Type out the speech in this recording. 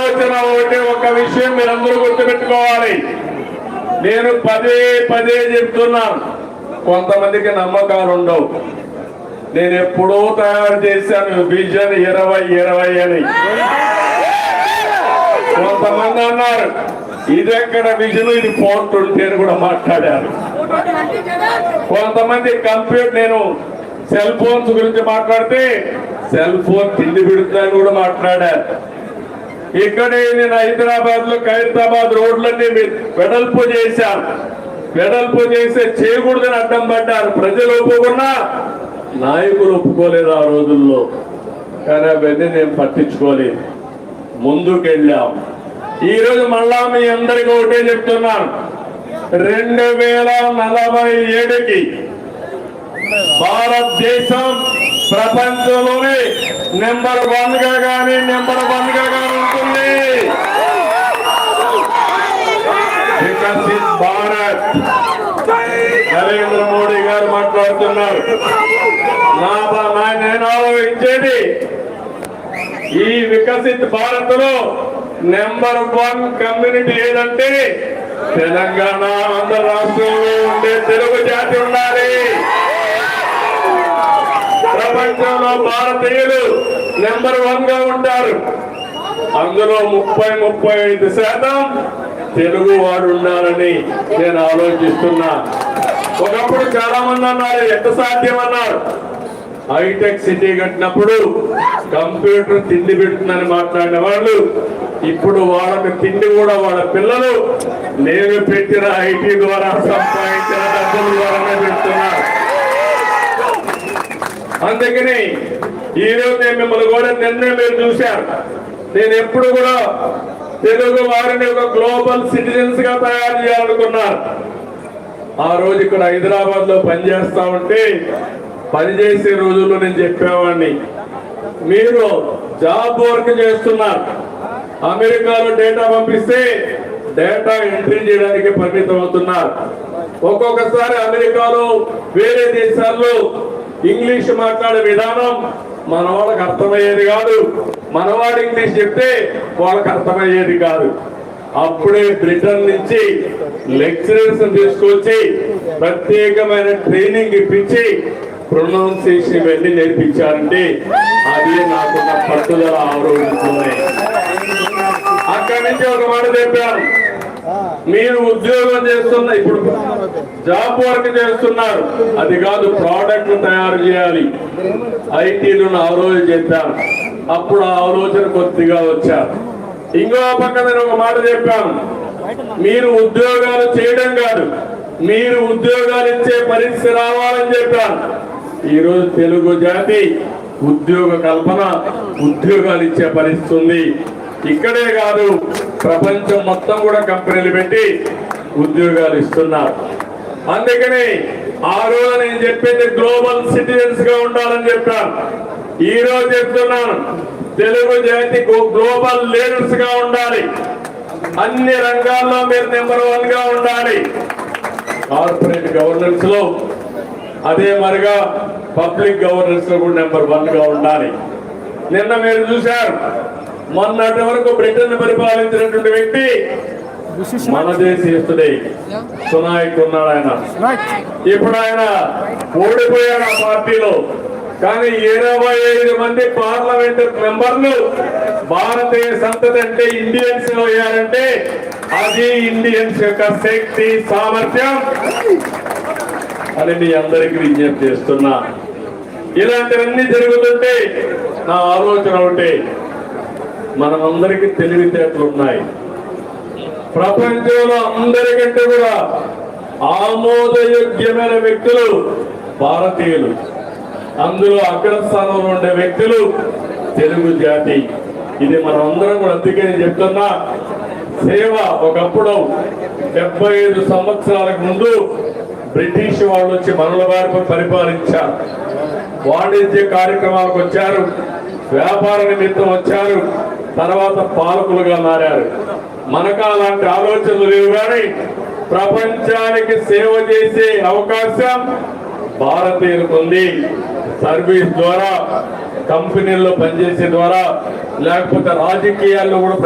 ఆలోచన ఒకటే ఒక విషయం మీరందరూ గుర్తుపెట్టుకోవాలి. నేను పదే పదే చెప్తున్నాను కొంతమందికి నమ్మకాలు ఉండవు నేను ఎప్పుడో తయారు చేశాను విజన్ ఇరవై ఇరవై అని. కొంతమంది అన్నారు ఇది ఎక్కడ విజన్? ఇది ఫోన్ ట్వంటీ అని కూడా మాట్లాడారు. కొంతమంది కంప్యూటర్ నేను సెల్ ఫోన్స్ గురించి మాట్లాడితే సెల్ ఫోన్ తిండి పెడుతుందని కూడా మాట్లాడారు. ఇక్కడే నేను హైదరాబాద్లో ఖైరతాబాద్ రోడ్లన్నీ వెడల్పు చేశాను. వెడల్పు చేస్తే చేయకూడదని అడ్డం పడ్డారు. ప్రజలు ఒప్పుకున్నా నాయకులు ఒప్పుకోలేదు ఆ రోజుల్లో. కానీ అవన్నీ నేను పట్టించుకోలేదు. ముందుకెళ్ళాం. ఈరోజు మళ్ళా మీ అందరికీ ఒకటే చెప్తున్నాను. రెండు వేల నలభై ఏడుకి భారతదేశం ప్రపంచంలోనే నెంబర్ వన్గా కానీ నెంబర్ వన్గా కానీ వికసిత్ భారత్. నరేంద్ర మోడీ గారు మాట్లాడుతున్నారు. నా నేను ఆలోచించేది ఈ వికసిత్ భారత్లో నెంబర్ వన్ కమ్యూనిటీ ఏదంటే తెలంగాణ ఆంధ్ర రాష్ట్రంలో ఉండే తెలుగు జాతి ఉండాలి. ప్రపంచంలో భారతీయులు నెంబర్ వన్గా ఉంటారు. అందులో ముప్పై ముప్పై ఐదు శాతం తెలుగు వాడు ఉండాలని నేను ఆలోచిస్తున్నా. ఒకప్పుడు చాలా మంది అన్నారు ఎంత సాధ్యం అన్నారు హైటెక్ సిటీ కట్టినప్పుడు కంప్యూటర్ తిండి పెడుతుందని మాట్లాడిన వాళ్ళు ఇప్పుడు వాళ్ళకి తిండి కూడా వాళ్ళ పిల్లలు నేను పెట్టిన ఐటీ ద్వారా సంపాదించిన డబ్బుల ద్వారానే పెడుతున్నారు అందుకని ఈ నేను మిమ్మల్ని కూడా నిన్నే మీరు చూశారు. నేను ఎప్పుడు కూడా తెలుగు వారిని ఒక గ్లోబల్ సిటిజన్స్గా తయారు చేయాలనుకున్నారు. ఆ రోజు ఇక్కడ హైదరాబాద్లో పనిచేస్తా ఉంటే పనిచేసే రోజుల్లో నేను చెప్పేవాడిని. మీరు జాబ్ వర్క్ చేస్తున్నారు. అమెరికాలో డేటా పంపిస్తే డేటా ఎంట్రీ చేయడానికి పరిమితం అవుతున్నారు. ఒక్కొక్కసారి అమెరికాలో వేరే దేశాల్లో ఇంగ్లీష్ మాట్లాడే విధానం మన వాళ్ళకి అర్థమయ్యేది కాదు. మనవాడు ఇంగ్లీష్ చెప్తే వాళ్ళకి అర్థమయ్యేది కాదు. అప్పుడే బ్రిటన్ నుంచి లెక్చరర్స్ తీసుకొచ్చి ప్రత్యేకమైన ట్రైనింగ్ ఇప్పించి ప్రొనౌన్సియేషన్ ఇవన్నీ నేర్పించారంటే అది నాకున్న పట్టుదల ఆరోగ్యంలోనే అక్కడి నుంచి ఒక మాట చెప్పాను. మీరు ఉద్యోగం చేస్తున్న ఇప్పుడు జాబ్ వర్క్ చేస్తున్నారు. అది కాదు ప్రోడక్ట్ తయారు చేయాలి. ఐటీలు ఆ రోజు చెప్పాను అప్పుడు ఆ ఆలోచన కొద్దిగా వచ్చారు ఇంకో పక్క నేను ఒక మాట చెప్పాను. మీరు ఉద్యోగాలు చేయడం కాదు మీరు ఉద్యోగాలు ఇచ్చే పరిస్థితి రావాలని చెప్పాను. ఈరోజు తెలుగు జాతి ఉద్యోగ కల్పన ఉద్యోగాలు ఇచ్చే పరిస్థితి ఉంది. ఇక్కడే కాదు ప్రపంచం మొత్తం కూడా కంపెనీలు పెట్టి ఉద్యోగాలు ఇస్తున్నారు. అందుకని ఆ రోజు నేను చెప్పింది గ్లోబల్ సిటిజన్స్గా ఉండాలని చెప్పాను. ఈ రోజు చెప్తున్నాను తెలుగు జాతి గ్లోబల్ లీడర్స్గా ఉండాలి. అన్ని రంగాల్లో మీరు నెంబర్ వన్గా ఉండాలి. కార్పొరేట్ గవర్నెన్స్లో అదే మరిగా పబ్లిక్ గవర్నెన్స్లో కూడా నెంబర్ వన్గా ఉండాలి. నిన్న మీరు చూశారు మొన్నటి వరకు బ్రిటన్ పరిపాలించినటువంటి వ్యక్తి మన దేశీయుడే సునాయక్ ఉన్నాడు ఆయన. ఇప్పుడు ఆయన ఓడిపోయాడు ఆ పార్టీలో. కానీ ఇరవై ఐదు మంది పార్లమెంట్ మెంబర్లు భారతీయ సంతతి అంటే ఇండియన్స్లో అయ్యారంటే అది ఇండియన్స్ యొక్క శక్తి సామర్థ్యం. అని మీ అందరికీ విజ్ఞప్తి చేస్తున్నా. ఇలాంటివన్నీ జరుగుతుంటే నా ఆలోచన ఒకటి. మనమందరికీ తెలివితేటలు ఉన్నాయి. ప్రపంచంలో అందరికంటే కూడా ఆమోదయోగ్యమైన వ్యక్తులు భారతీయులు. అందులో అగ్రస్థానంలో ఉండే వ్యక్తులు తెలుగు జాతి. ఇది మనం అందరం కూడా అందుకే నేను చెప్తున్నా సేవ ఒకప్పుడు డెబ్బై ఐదు సంవత్సరాలకు ముందు బ్రిటిష్ వాళ్ళు వచ్చి మనల వారిపై పరిపాలించారు. వాణిజ్య కార్యక్రమాలకు వచ్చారు వ్యాపార నిమిత్తం వచ్చారు తర్వాత పాలకులుగా మారారు. మనకు అలాంటి ఆలోచనలు లేవు కానీ ప్రపంచానికి సేవ చేసే అవకాశం భారతీయులకు ఉంది. సర్వీస్ ద్వారా కంపెనీల్లో పనిచేసే ద్వారా లేకపోతే రాజకీయాల్లో కూడా